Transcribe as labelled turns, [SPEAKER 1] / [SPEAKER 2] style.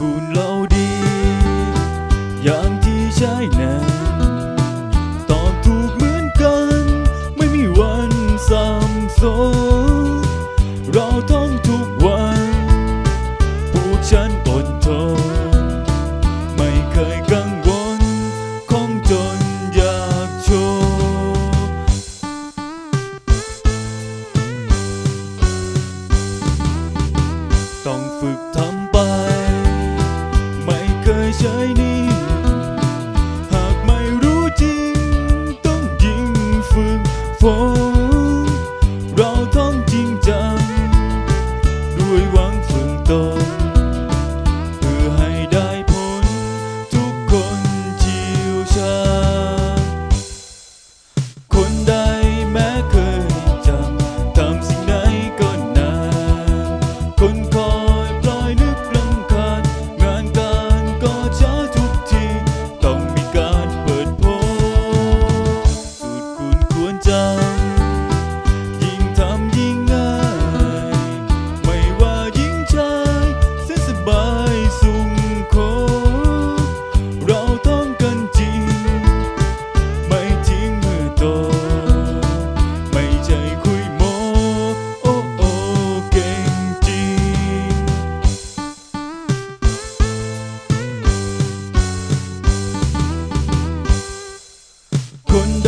[SPEAKER 1] คุณเราดี อย่างที่ใช่นั้น เฉยนิ่หากไม่รู้จริง ต้องยิงฝึกฝนเราท้องจริงจังด้วยหวังฝึกตน จำยิ่งทำยิ่งง่าย ไม่ว่ายิ่งชายเส้นสบายสุงโคเราต้องกันจริง ไม่ทิ้งเมื่อโต ไม่ใช่คุยโมโอ้โอเก่งจริง คนใด